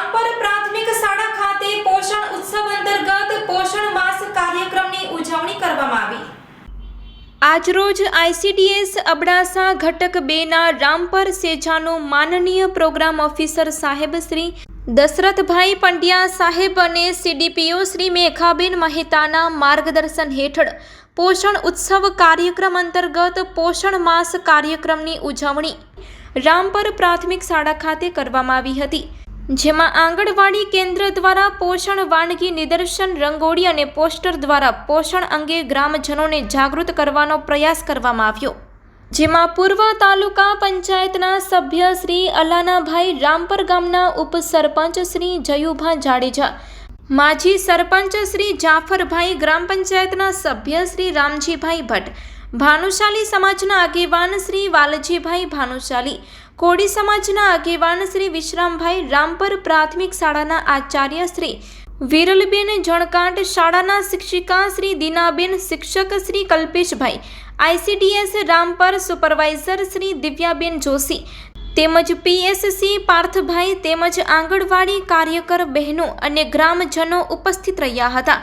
રામપર પ્રાથમિક શાળા ખાતે પોષણ ઉત્સવ અંતર્ગત પોષણ માસ કાર્યક્રમની ઉજવણી કરવામાં આવી. આજરોજ આઈસીડીએસ અબડાસા ઘટક બેના રામપર સેજાનો માનનીય પ્રોગ્રામ ઓફિસર સાહેબ શ્રી દશરથભાઈ પંડ્યા સાહેબ અને સીડીપીઓ શ્રી મેઘાબેન મહેતાના માર્ગદર્શન હેઠળ પોષણ ઉત્સવ કાર્યક્રમ અંતર્ગત પોષણ માસ કાર્યક્રમની ઉજવણી રામપર પ્રાથમિક શાળા ખાતે કરવામાં આવી હતી. જેમાં આંગણવાડી કેન્દ્ર દ્વારા પોષણ વાનગી નિદર્શન, રંગોળી અને પોસ્ટર દ્વારા પોષણ અંગે ગ્રામજનોને જાગૃત કરવાનો પ્રયાસ કરવામાં આવ્યો. જેમાં પૂર્વ તાલુકા પંચાયતના સભ્ય શ્રી અલાનાભાઈ રામપર ગામના ઉપસરપંચ શ્રી જયુભા જાડેજા, માજી સરપંચ શ્રી જાફરભાઈ ગ્રામ પંચાયતના સભ્ય શ્રી રામજીભાઈ ભટ્ટ ભાનુશાલી સમાજના આગેવાન શ્રી વાલજીભાઈ ભાનુશાલી કોડી સમાજના આગેવાન શ્રી વિશ્રામભાઈ રામપર પ્રાથમિક શાળાના આચાર્ય શ્રી વિરલબેન જણકાંઠ શાળાના શિક્ષિકા શ્રી દીનાબેન, શિક્ષક શ્રી કલ્પેશભાઈ, આઈસીડીએસ રામપર સુપરવાઇઝર શ્રી દિવ્યાબેન જોશી, તેમજ પીએસસી પાર્થભાઈ તેમજ આંગણવાડી કાર્યકર બહેનો અને ગ્રામજનો ઉપસ્થિત રહ્યા હતા.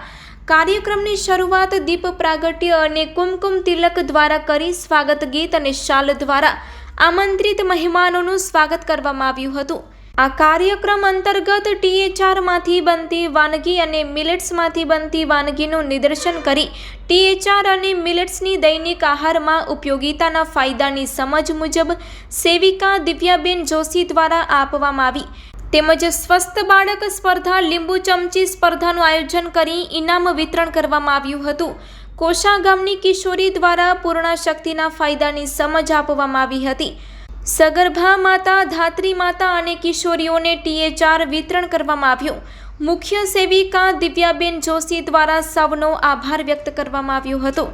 કાર્યક્રમની શરૂઆત દીપ પ્રાગટ્ય અને કુમકુમ તિલક દ્વારા કરી સ્વાગત ગીત અને શાલ દ્વારા આમંત્રિત મહેમાનોનું સ્વાગત કરવામાં આવ્યું હતું. આ કાર્યક્રમ અંતર્ગત ટીએચઆરમાંથી બનતી વાનગી અને મિલેટ્સમાંથી બનતી વાનગીનું નિદર્શન કરી ટીએચઆર અને મિલેટ્સની દૈનિક આહારમાં ઉપયોગિતાના ફાયદાની સમજ મુજબ સેવિકા દિવ્યાબેન જોશી દ્વારા આપવામાં આવી. તેમજ સ્વસ્થ બાળક સ્પર્ધા લીંબુ ચમચી સ્પર્ધાનું આયોજન કરી ઇનામ વિતરણ કરવામાં આવ્યું હતું. કોશા ગામની કિશોરી દ્વારા પૂર્ણ શક્તિના ફાયદાની સમજ આપવામાં આવી હતી. સગર્ભા માતા, ધાત્રી માતા અને કિશોરીઓને ટીએચઆર વિતરણ કરવામાં આવ્યું. મુખ્ય સેવિકા દિવ્યાબેન જોશી દ્વારા સૌનો આભાર વ્યક્ત કરવામાં આવ્યો હતો.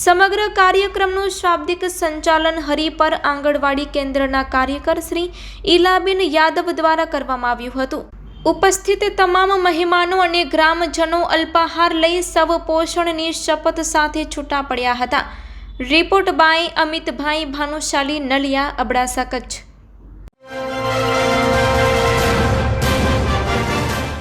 સમગ્ર કાર્યક્રમનું શાબ્દિક સંચાલન હરિપર આંગણવાડી કેન્દ્રના કાર્યકર શ્રી ઈલાબેન યાદવ દ્વારા કરવામાં આવ્યું હતું. ઉપસ્થિત તમામ મહેમાનો અને ગ્રામજનો અલ્પાહાર લઈ સવ પોષણની શપથ સાથે છૂટા પડ્યા હતા. Report by Amitbhai Bhanushali Naliya, Abdasa, Kutch.